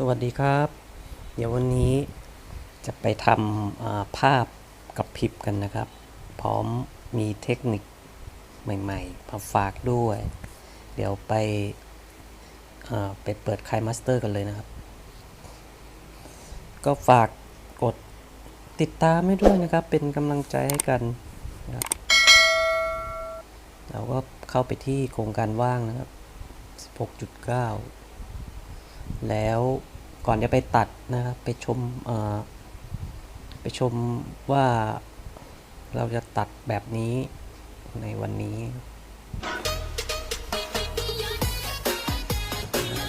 สวัสดีครับ เดี๋ยววันนี้จะไปทำาภาพกับพิบกันนะครับ พร้อมมีเทคนิคใหม่ๆมาฝากด้วย เดี๋ยวไปไปเปิดคายมาสเตอร์กันเลยนะครับ ก็ฝากกดติดตามให้ด้วยนะครับ เป็นกำลังใจให้กันนะครับเราก็เข้าไปที่โครงการว่างนะครับ 16.9 แล้วก่อนจะไปตัดนะครับไปชมไปชมว่าเราจะตัดแบบนี้ในวันนี้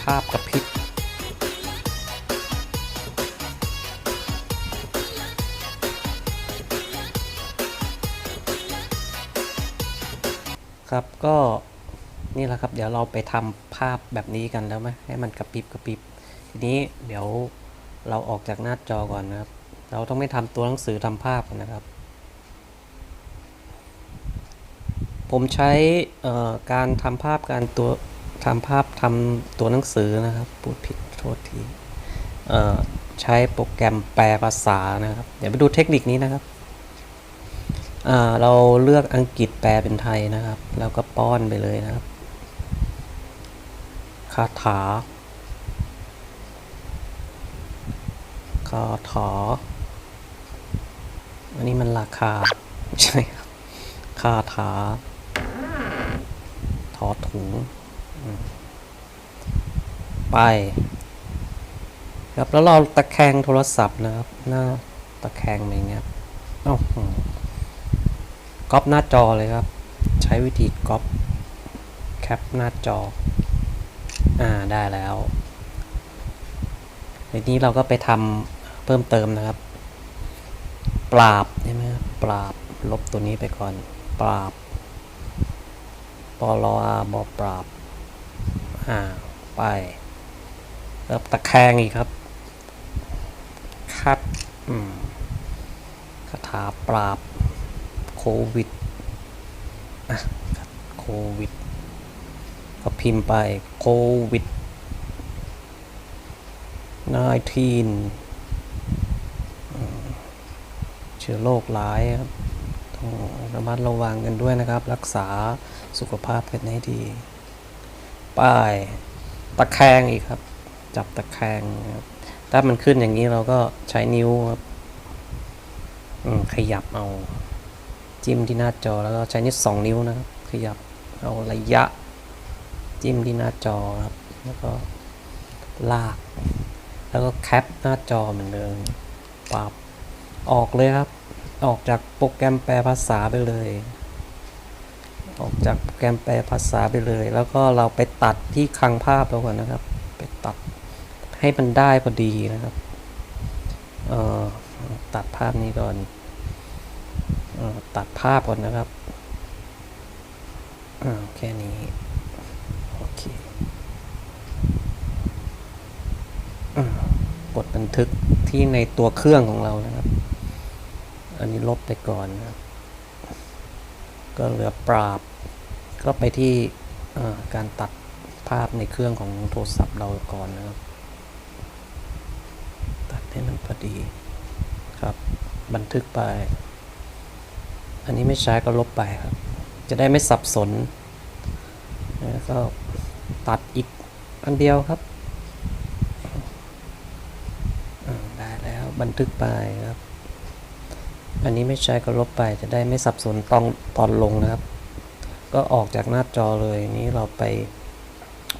ภาพกระพริบครับก็ นี่แหละครับ เดี๋ยวเราไปทำภาพแบบนี้กันแล้วไหมให้มันกระพริบกระพริบทีนี้เดี๋ยวเราออกจากหน้าจอก่อนนะครับ เราต้องไม่ทำตัวหนังสือทำภาพนะครับ ผมใช้การทำภาพการตัวทำภาพทำตัวหนังสือนะครับพูดผิดโทษทีใช้โปรแกรมแปลภาษานะครับ เดี๋ยวไปดูเทคนิคนี้นะครับเราเลือกอังกฤษแปลเป็นไทยนะครับ แล้วก็ป้อนไปเลยนะครับ ถาคาถาอันนี้มันราคา ใช่ครับคาถา ถอถุง ไปครับแล้วเราตะแคงโทรศัพท์นะครับ หน้าตะแคงไปอย่างเงี้ยครับเอ้าหือก๊อปหน้าจอเลยครับ ใช้วิธีก๊อปแคปหน้าจอ อ่าได้แล้วทีนี้เราก็ไปทำเพิ่มเติมนะครับ ปราบใช่ไหมปราบลบตัวนี้ไปก่อน ปราบปลออาบอปราบอ่าไปแล้วตะแคงอีกครับคัดอืมคาถาปราบโควิดอะโควิด ก็พิมพ์ไปโควิด19เชื้อโรคร้ายครับ ต้องระมัดระวังกันด้วยนะครับ รักษาสุขภาพกันให้ดี ป้าย ตะแคงอีกครับ จับตะแคงครับ ถ้ามันขึ้นอย่างนี้เราก็ใช้นิ้วครับขยับเอา จิ้มที่หน้าจอแล้วก็ใช้นิ้วสองนิ้วนะครับ ขยับเอาระยะ จิ้มที่หน้าจอครับ แล้วก็ลาก แล้วก็แคปหน้าจอเหมือนเดิมปรับออกเลยครับ ออกจากโปรแกรมแปลภาษาไปเลย ออกจากโปรแกรมแปลภาษาไปเลย แล้วก็เราไปตัดที่คลังภาพเราก่อนนะครับ ไปตัดให้มันได้พอดีนะครับ เอ่อตัดภาพนี้ก่อนเออตัดภาพก่อนนะครับอ่าแค่นี้ โอเคอ่ากด บันทึกที่ในตัวเครื่องของเรานะครับ อันนี้ลบไปก่อนนะครับก็เหลือปราบ ก็ไปที่การตัดภาพในเครื่องของโทรศัพท์เราก่อนนะครับ ตัดให้มันพอดีครับ บันทึกไป อันนี้ไม่ใช้ก็ลบไปครับ จะได้ไม่สับสนแล้วก็ตัดอีกอันเดียวครับอ่าได้แล้ว บันทึกไปครับ อันนี้ไม่ใช้ก็ลบไปจะได้ไม่สับสนตอนตอนลงนะครับ ก็ออกจากหน้าจอเลยนี้เราไป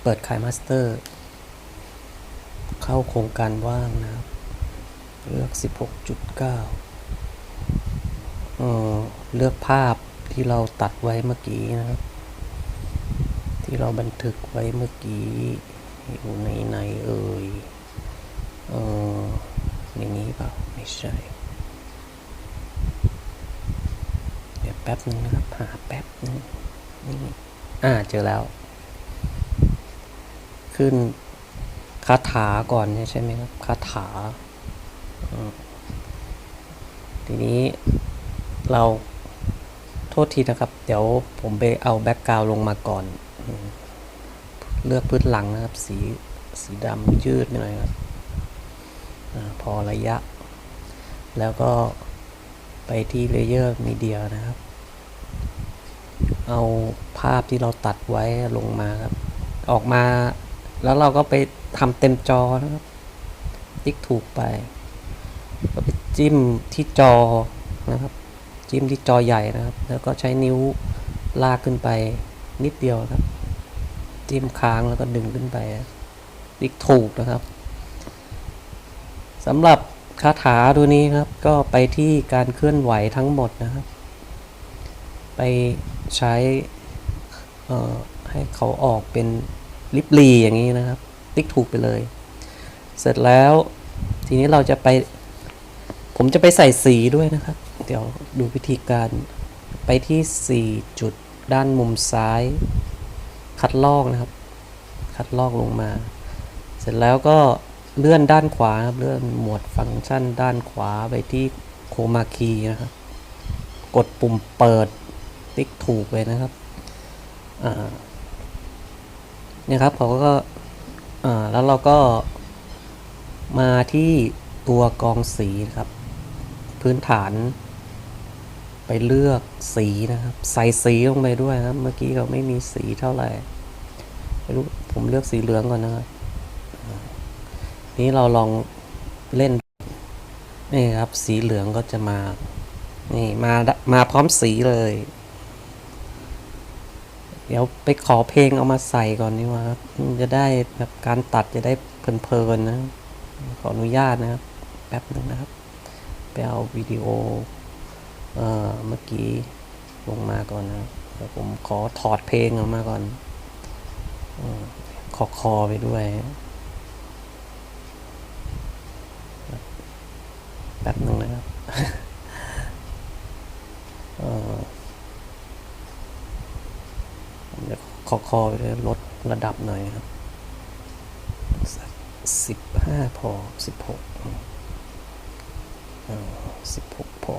เปิดคายมาสเตอร์ เข้าโครงการว่างนะครับ เลือก 16.9เออเลือกภาพที่เราตัดไว้เมื่อกี้นะครับ ที่เราบันทึกไว้เมื่อกี้อยู่ในไหนเอ่ยเออ ในนี้เปล่าไม่ใช่ เดี๋ยวแป๊บนึงนะครับ หาแป๊บนึงนี่อ่าเจอแล้ว ขึ้นคาถาก่อนใช่ไหมครับคาถา ทีนี้เราโทษทีนะครับ เดี๋ยวผมไปเอาแบ็กกราวลงมาก่อน เลือกพื้นหลังนะครับ สีสีดำยืดไปหน่อยครับ พอระยะ แล้วก็ไปที่เลเยอร์มีเดียนะครับ เอาภาพที่เราตัดไว้ลงมาครับ ออกมาแล้วเราก็ไปทำเต็มจอนะครับ ติ๊กถูกไป ก็ไปจิ้มที่จอนะครับ จิ้มที่จอใหญ่นะครับ แล้วก็ใช้นิ้วลากขึ้นไปนิดเดียวครับ จิ้มค้างแล้วก็ดึงขึ้นไป ติ๊กถูกนะครับ สำหรับคาถาตัวนี้ครับ ก็ไปที่การเคลื่อนไหวทั้งหมดนะครับ ไปใช้ให้เขาออกเป็นลิบลีอย่างนี้นะครับ ติ๊กถูกไปเลย เสร็จแล้วทีนี้เราจะไป ผมจะไปใส่สีด้วยนะครับ เดี๋ยวดูวิธีการไปที่ 4 จุดด้านมุมซ้าย คัดลอกนะครับ คัดลอกลงมา เสร็จแล้วก็ เลื่อนด้านขวาครับเลื่อนหมวดฟังก์ชันด้านขวาไปที่โคมาคีนะครับ กดปุ่มเปิดติ๊กถูกเลยนะครับเนี่ยครับเขาก็แล้วเราก็มาที่ตัวกองสีครับ พื้นฐาน ไปเลือกสีนะครับ ใส่สีลงไปด้วยครับ เมื่อกี้เราไม่มีสีเท่าไหร่ไม่รู้ผมเลือกสีเหลืองก่อนนะครับ นี้เราลองเล่น นี่ครับ สีเหลืองก็จะมา นี่มามาพร้อมสีเลย เดี๋ยวไปขอเพลงเอามาใส่ก่อนดีกว่าครับ จะได้แบบการตัดจะได้เพลินๆนะ ขออนุญาตนะครับ แป๊บหนึ่งนะครับ ไปเอาวิดีโอ เอ่อ เมื่อกี้ลงมาก่อนนะครับเดี๋ยวผมขอถอดเพลงออกมาก่อนอขอคอไปด้วย แป๊บหนึ่งนะครับ เอ่อ ผมจะขอคอไปเลยลดระดับหน่อยครับสักสิบห้าพอสิบหกสิบหกพอ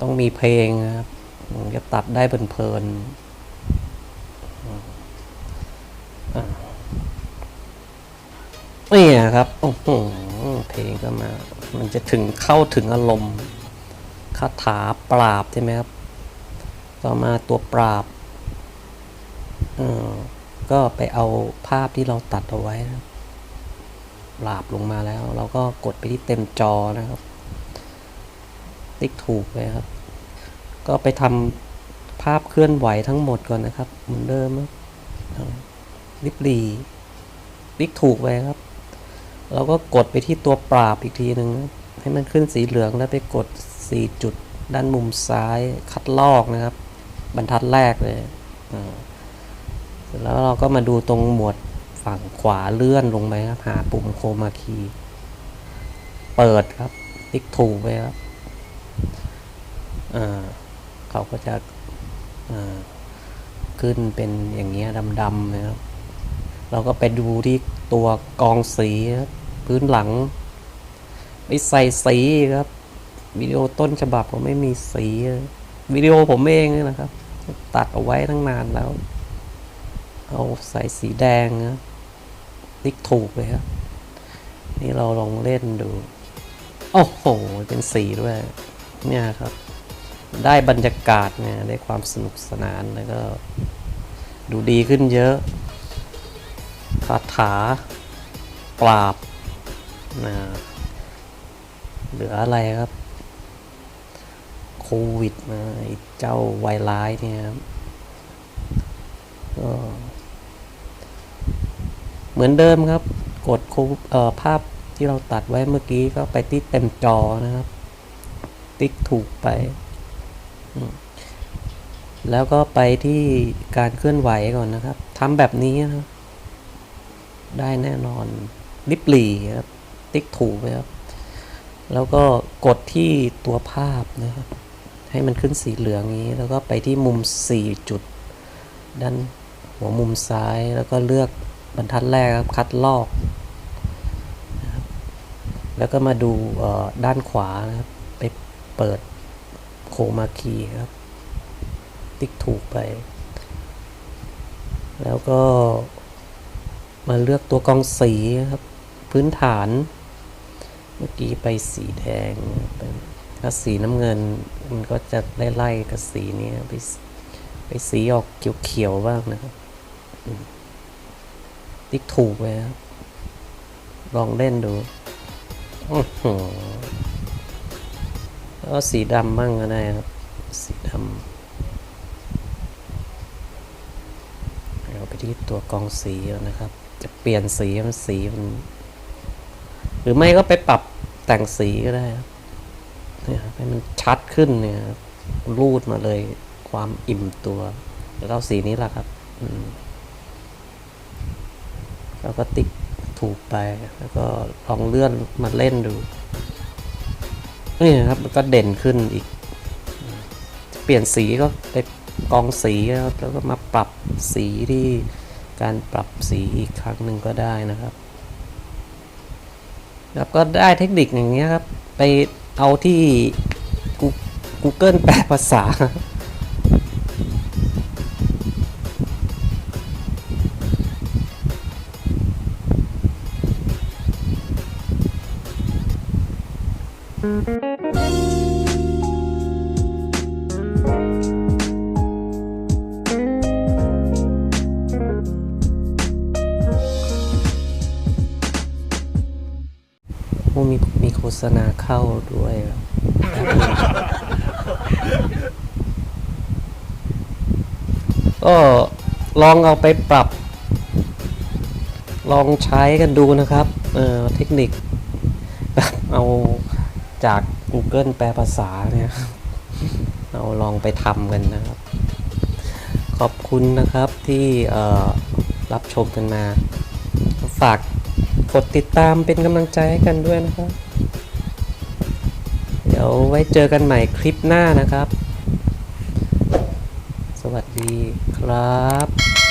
ต้องมีเพลงครับจะตัดได้เพลินๆนี่ครับโอ้โหเพลงก็มา มันจะถึงเข้าถึงอารมณ์คาถาปราบใช่ไหมครับ ต่อมาตัวปราบก็ไปเอาภาพที่เราตัดเอาไว้นะปราบลงมาแล้ว เราก็กดไปที่เต็มจอนะครับ ติ๊กถูกเลยครับ ก็ไปทำภาพเคลื่อนไหวทั้งหมดก่อนนะครับ เหมือนเดิมริบลีติ๊กถูกไปครับ เราก็กดไปที่ตัวปราบอีกทีหนึ่งให้มันขึ้นสีเหลืองแล้วไปกด4จุดด้านมุมซ้ายคัดลอกนะครับ บรรทัดแรกเลยอ่าเสร็จแล้วเราก็มาดูตรงหมวดฝั่งขวาเลื่อนลงไปครับ หาปุ่มโคมาคี เปิดครับติ๊กถูกไปครับอ่าเขาก็จะอ่าขึ้นเป็นอย่างเงี้ยดำๆนะครับ เราก็ไปดูที่ตัวกองสีครับพื้นหลังไปใส่สีครับวิดีโอต้นฉบับผมไม่มีสีวิดีโอผมเองนี่นะครับ ตัดเอาไว้ตั้งนานแล้ว เอาใส่สีแดงนะติ๊กถูกเลยครับ นี่เราลองเล่นดู โอ้โห เป็นสีด้วย เนี่ยครับ ได้บรรยากาศเนี่ยได้ความสนุกสนานแล้วก็ ดูดีขึ้นเยอะคาถา ปราบนะเหลืออะไรครับ โควิดมาเจ้าไวรัสเนี่ยครับก็เหมือนเดิมครับ กดโคเอ่อภาพที่เราตัดไว้เมื่อกี้ก็ไปที่เต็มจอนะครับ ติ๊กถูกไป แล้วก็ไปที่การเคลื่อนไหวก่อนนะครับทำแบบนี้นะครับได้แน่นอนลิบหลีครับ ติ๊กถูกไปครับ แล้วก็กดที่ตัวภาพนะครับ ให้มันขึ้นสีเหลืองนี้ แล้วก็ไปที่มุม 4 จุด ด้านหัวมุมซ้ายแล้วก็เลือกบรรทัดแรกครับคัดลอกนะครับแล้วก็มาดูด้านขวานะครับไปเปิดโคมาคีครับ ติ๊กถูกไป แล้วก็มาเลือกตัวกองสีครับ พื้นฐาน เมื่อกี้ไปสีแดงเป็น ถ้าสีน้ำเงินมันก็จะไล่ๆกับสีนี้ไปไปสีออกเขียวๆบ้างนะครับติ๊กถูกเลยครับลองเล่นดูอื้อหือแล้วก็สีดำบ้างก็ได้ครับ สีดำเราไปที่ตัวกองสีนะครับ จะเปลี่ยนสีมันสีมันหรือไม่ก็ไปปรับแต่งสีก็ได้ครับ เนี่ยครับให้มันชัดขึ้นเนี่ยรูดมาเลยความอิ่มตัวแล้วเอาสีนี้แหละครับอืมแล้วก็ติ๊กถูกไป แล้วก็ลองเลื่อนมาเล่นดูนี่นะครับมันก็เด่นขึ้นอีก เปลี่ยนสีก็ไปกองสีครับแล้วก็มาปรับสีที่การปรับสีอีกครั้งหนึ่งก็ได้นะครับ แล้วก็ได้เทคนิคอย่างเงี้ยครับ ไป เอาที่ Google แปลภาษา Thank you. อ้มีมีโฆษณาเข้าด้วยก็ลองเอาไปปรับ ลองใช้กันดูนะครับเออเทคนิคแบบเอาจาก Google แปลภาษาเนี่ยครับเอาลองไปทำกันนะครับ ขอบคุณนะครับที่รับชมกันมา ฝาก กดติดตามเป็นกำลังใจให้กันด้วยนะครับ เดี๋ยวไว้เจอกันใหม่คลิปหน้านะครับ สวัสดีครับ